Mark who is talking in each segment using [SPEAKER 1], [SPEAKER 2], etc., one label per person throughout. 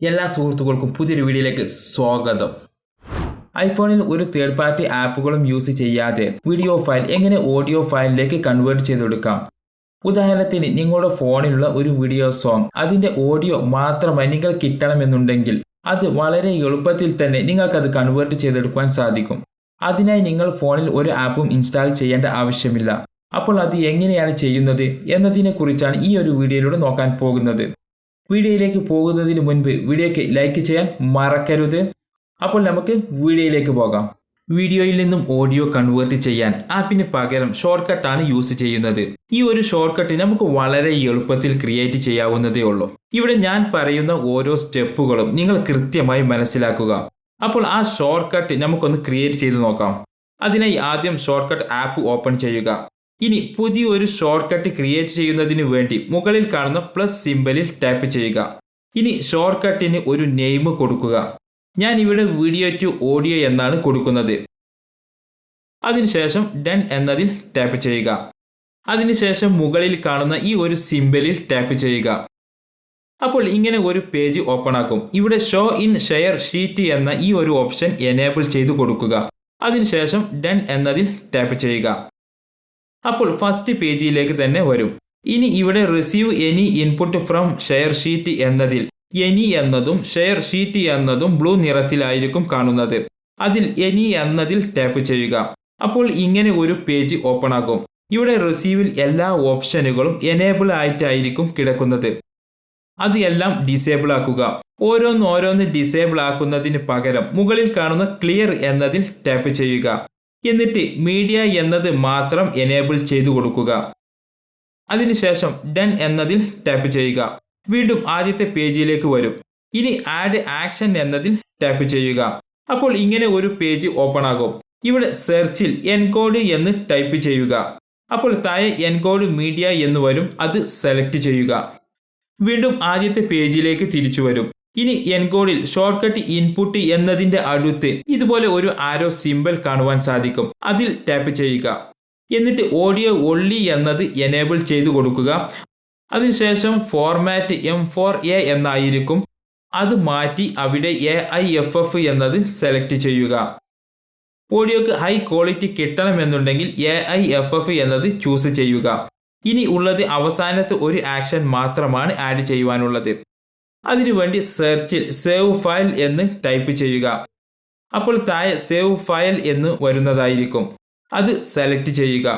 [SPEAKER 1] എല്ലാ സുഹൃത്തുക്കൾക്കും പുതിയൊരു വീഡിയോയിലേക്ക് സ്വാഗതം. ഐഫോണിൽ ഒരു തേർഡ് പാർട്ടി ആപ്പുകളും യൂസ് ചെയ്യാതെ വീഡിയോ ഫയൽ എങ്ങനെ ഓഡിയോ ഫയലിലേക്ക് കൺവേർട്ട് ചെയ്തെടുക്കാം? ഉദാഹരണത്തിന് നിങ്ങളുടെ ഫോണിലുള്ള ഒരു വീഡിയോ സോങ് അതിന്റെ ഓഡിയോ മാത്രമായി നിങ്ങൾ കിട്ടണമെന്നുണ്ടെങ്കിൽ അത് വളരെ എളുപ്പത്തിൽ തന്നെ നിങ്ങൾക്കത് കൺവേർട്ട് ചെയ്തെടുക്കുവാൻ സാധിക്കും. അതിനായി നിങ്ങൾ ഫോണിൽ ഒരു ആപ്പും ഇൻസ്റ്റാൾ ചെയ്യേണ്ട ആവശ്യമില്ല. അപ്പോൾ അത് എങ്ങനെയാണ് ചെയ്യുന്നത് എന്നതിനെക്കുറിച്ചാണ് ഈ ഒരു വീഡിയോയിലൂടെ നോക്കാൻ പോകുന്നത്. വീഡിയോയിലേക്ക് പോകുന്നതിന് മുൻപ് വീഡിയോയ്ക്ക് ലൈക്ക് ചെയ്യാൻ മറക്കരുത്. അപ്പോൾ നമുക്ക് വീഡിയോയിലേക്ക് പോകാം. വീഡിയോയിൽ നിന്നും ഓഡിയോ കൺവേർട്ട് ചെയ്യാൻ ആപ്പിന് പകരം ഷോർട്ട് കട്ടാണ് യൂസ് ചെയ്യുന്നത്. ഈ ഒരു ഷോർട്ട് കട്ട് നമുക്ക് വളരെ എളുപ്പത്തിൽ ക്രിയേറ്റ് ചെയ്യാവുന്നതേ ഉള്ളൂ. ഇവിടെ ഞാൻ പറയുന്ന ഓരോ സ്റ്റെപ്പുകളും നിങ്ങൾ കൃത്യമായി മനസ്സിലാക്കുക. അപ്പോൾ ആ ഷോർട്ട് കട്ട് നമുക്കൊന്ന് ക്രിയേറ്റ് ചെയ്ത് നോക്കാം. അതിനായി ആദ്യം ഷോർട്ട് കട്ട് ആപ്പ് ഓപ്പൺ ചെയ്യുക. ഇനി പുതിയൊരു ഷോർട്ട് കട്ട് ക്രിയേറ്റ് ചെയ്യുന്നതിന് വേണ്ടി മുകളിൽ കാണുന്ന പ്ലസ് സിമ്പലിൽ ടാപ്പ് ചെയ്യുക. ഇനി ഷോർട്ട് കട്ടിന് ഒരു നെയിം കൊടുക്കുക. ഞാൻ ഇവിടെ വീഡിയോ ടു ഓഡിയോ എന്നാണ് കൊടുക്കുന്നത്. അതിനുശേഷം ഡൺ എന്നതിൽ ടാപ്പ് ചെയ്യുക. അതിനുശേഷം മുകളിൽ കാണുന്ന ഈ ഒരു സിമ്പലിൽ ടാപ്പ് ചെയ്യുക. അപ്പോൾ ഇങ്ങനെ ഒരു പേജ് ഓപ്പൺ ആക്കും. ഇവിടെ ഷോ ഇൻ ഷെയർ ഷീറ്റ് എന്ന ഈ ഒരു ഓപ്ഷൻ എനേബിൾ ചെയ്തു കൊടുക്കുക. അതിനുശേഷം ഡൺ എന്നതിൽ ടാപ്പ് ചെയ്യുക. അപ്പോൾ ഫസ്റ്റ് പേജിലേക്ക് തന്നെ വരും. ഇനി ഇവിടെ receive any input from share sheet എന്നതിൽ എനി എന്നതും ഷെയർ ഷീറ്റ് എന്നതും ബ്ലൂ നിറത്തിലായിരിക്കും കാണുന്നത്. അതിൽ എനി എന്നതിൽ ടാപ്പ് ചെയ്യുക. അപ്പോൾ ഇങ്ങനെ ഒരു പേജ് ഓപ്പൺ ആകും. ഇവിടെ റിസീവിൽ എല്ലാ ഓപ്ഷനുകളും എനേബിൾ ആയിട്ടായിരിക്കും കിടക്കുന്നത്. അത് എല്ലാം ഡിസേബിൾ ആക്കുക. ഓരോന്ന് ഓരോന്ന് ഡിസേബിൾ ആക്കുന്നതിന് പകരം മുകളിൽ കാണുന്ന ക്ലിയർ എന്നതിൽ ടാപ്പ് ചെയ്യുക. എന്നിട്ട് മീഡിയ എന്നത് മാത്രം എനേബിൾ ചെയ്തു കൊടുക്കുക. അതിനുശേഷം ഡൺ എന്നതിൽ ടാപ്പ് ചെയ്യുക. വീണ്ടും ആദ്യത്തെ പേജിലേക്ക് വരും. ഇനി ആഡ് ആക്ഷൻ എന്നതിൽ ടാപ്പ് ചെയ്യുക. അപ്പോൾ ഇങ്ങനെ ഒരു പേജ് ഓപ്പൺ ആകും. ഇവിടെ സെർച്ചിൽ എൻകോഡ് എന്ന് ടൈപ്പ് ചെയ്യുക. അപ്പോൾ താഴെ എൻകോഡ് മീഡിയ എന്ന് വരും. അത് സെലക്ട് ചെയ്യുക. വീണ്ടും ആദ്യത്തെ പേജിലേക്ക് തിരിച്ചു വരും. ഇനി എൻകോഡിൽ ഷോർട്ട് കട്ട് ഇൻപുട്ട് എന്നതിന്റെ അടുത്ത് ഇതുപോലെ ഒരു ആരോ സിമ്പൽ കാണുവാൻ സാധിക്കും. അതിൽ ടാപ്പ് ചെയ്യുക. എന്നിട്ട് ഓഡിയോ ഒള്ളി എന്നത് എനേബിൾ ചെയ്തു കൊടുക്കുക. അതിനുശേഷം ഫോർമാറ്റ് എം ഫോർ എ എന്നായിരിക്കും. അത് മാറ്റി അവിടെ എ ഐ എഫ് എഫ് എന്നത് സെലക്ട് ചെയ്യുക. ഓഡിയോക്ക് ഹൈ ക്വാളിറ്റി കിട്ടണമെന്നുണ്ടെങ്കിൽ എ ഐ എഫ് എഫ് എന്നത് ചൂസ് ചെയ്യുക. ഇനി ഉള്ളത് അവസാനത്ത് ഒരു ആക്ഷൻ മാത്രമാണ് ആഡ് ചെയ്യുവാനുള്ളത്. അതിനുവേണ്ടി സെർച്ചിൽ സേവ് ഫയൽ എന്ന് ടൈപ്പ് ചെയ്യുക. അപ്പോൾ താഴെ സേവ് ഫയൽ എന്ന് വരുന്നതായിരിക്കും. അത് സെലക്ട് ചെയ്യുക.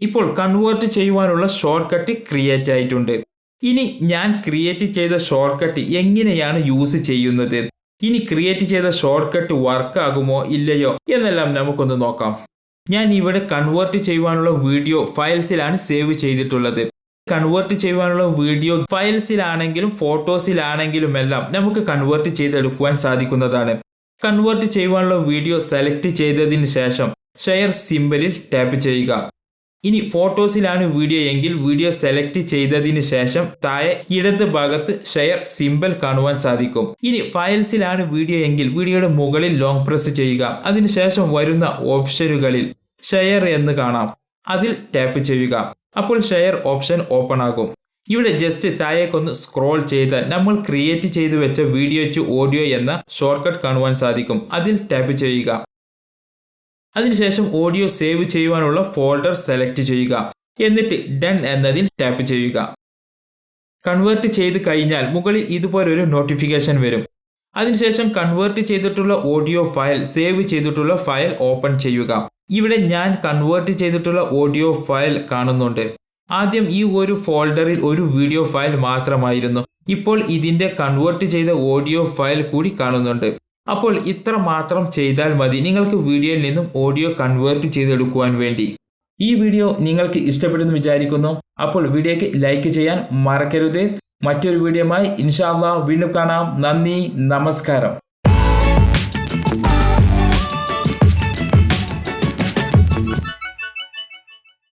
[SPEAKER 1] ഇപ്പോൾ കൺവേർട്ട് ചെയ്യുവാനുള്ള ഷോർട്ട് കട്ട് ക്രിയേറ്റ് ആയിട്ടുണ്ട്. ഇനി ഞാൻ ക്രിയേറ്റ് ചെയ്ത ഷോർട്ട് കട്ട് എങ്ങനെയാണ് യൂസ് ചെയ്യുന്നത്? ഇനി ക്രിയേറ്റ് ചെയ്ത ഷോർട്ട് കട്ട് വർക്ക് ആകുമോ ഇല്ലയോ എന്നെല്ലാം നമുക്കൊന്ന് നോക്കാം. ഞാൻ ഇവിടെ കൺവേർട്ട് ചെയ്യുവാനുള്ള വീഡിയോ ഫയൽസിലാണ് സേവ് ചെയ്തിട്ടുള്ളത്. കൺവേർട്ട് ചെയ്യുവാനുള്ള വീഡിയോ ഫയൽസിലാണെങ്കിലും ഫോട്ടോസിലാണെങ്കിലും എല്ലാം നമുക്ക് കൺവേർട്ട് ചെയ്തെടുക്കുവാൻ സാധിക്കുന്നതാണ്. കൺവേർട്ട് ചെയ്യുവാനുള്ള വീഡിയോ സെലക്ട് ചെയ്തതിന് ശേഷം ഷെയർ സിമ്പലിൽ ടാപ്പ് ചെയ്യുക. ഇനി ഫോട്ടോസിലാണ് വീഡിയോ എങ്കിൽ വീഡിയോ സെലക്ട് ചെയ്തതിന് ശേഷം താഴെ ഇടത് ഭാഗത്ത് ഷെയർ സിമ്പൽ കാണുവാൻ സാധിക്കും. ഇനി ഫയൽസിലാണ് വീഡിയോ എങ്കിൽ വീഡിയോയുടെ മുകളിൽ ലോങ് പ്രസ് ചെയ്യുക. അതിനുശേഷം വരുന്ന ഓപ്ഷനുകളിൽ ഷെയർ എന്ന് കാണാം. അതിൽ ടാപ്പ് ചെയ്യുക. അപ്പോൾ ഷെയർ ഓപ്ഷൻ ഓപ്പൺ ആകും. ഇവിടെ ജസ്റ്റ് താഴേക്കൊന്ന് സ്ക്രോൾ ചെയ്താൽ നമ്മൾ ക്രിയേറ്റ് ചെയ്തു വെച്ച വീഡിയോ ടു ഓഡിയോ എന്ന ഷോർട്ട് കട്ട് കാണുവാൻ സാധിക്കും. അതിൽ ടാപ്പ് ചെയ്യുക. അതിനുശേഷം ഓഡിയോ സേവ് ചെയ്യുവാനുള്ള ഫോൾഡർ സെലക്ട് ചെയ്യുക. എന്നിട്ട് ഡൺ എന്നതിൽ ടാപ്പ് ചെയ്യുക. കൺവേർട്ട് ചെയ്ത് കഴിഞ്ഞാൽ മുകളിൽ ഇതുപോലൊരു നോട്ടിഫിക്കേഷൻ വരും. അതിനുശേഷം കൺവേർട്ട് ചെയ്തിട്ടുള്ള ഓഡിയോ ഫയൽ സേവ് ചെയ്തിട്ടുള്ള ഫയൽ ഓപ്പൺ ചെയ്യുക. ഇവിടെ ഞാൻ കൺവേർട്ട് ചെയ്തിട്ടുള്ള ഓഡിയോ ഫയൽ കാണുന്നുണ്ട്. ആദ്യം ഈ ഒരു ഫോൾഡറിൽ ഒരു വീഡിയോ ഫയൽ മാത്രമായിരുന്നു. ഇപ്പോൾ ഇതിന്റെ കൺവേർട്ട് ചെയ്ത ഓഡിയോ ഫയൽ കൂടി കാണുന്നുണ്ട്. അപ്പോൾ ഇത്ര മാത്രം ചെയ്താൽ മതി. നിങ്ങൾക്ക് വീഡിയോയിൽ നിന്നും ഓഡിയോ കൺവേർട്ട് ചെയ്തെടുക്കുവാൻ വേണ്ടി. ഈ വീഡിയോ നിങ്ങൾക്ക് ഇഷ്ടപ്പെടുന്നു വിചാരിക്കുന്നു. അപ്പോൾ വീഡിയോക്ക് ലൈക്ക് ചെയ്യാൻ മറക്കരുത്. മറ്റൊരു വീഡിയോയുമായി ഇൻഷാല്ല വീണ്ടും കാണാം. നന്ദി. നമസ്കാരം.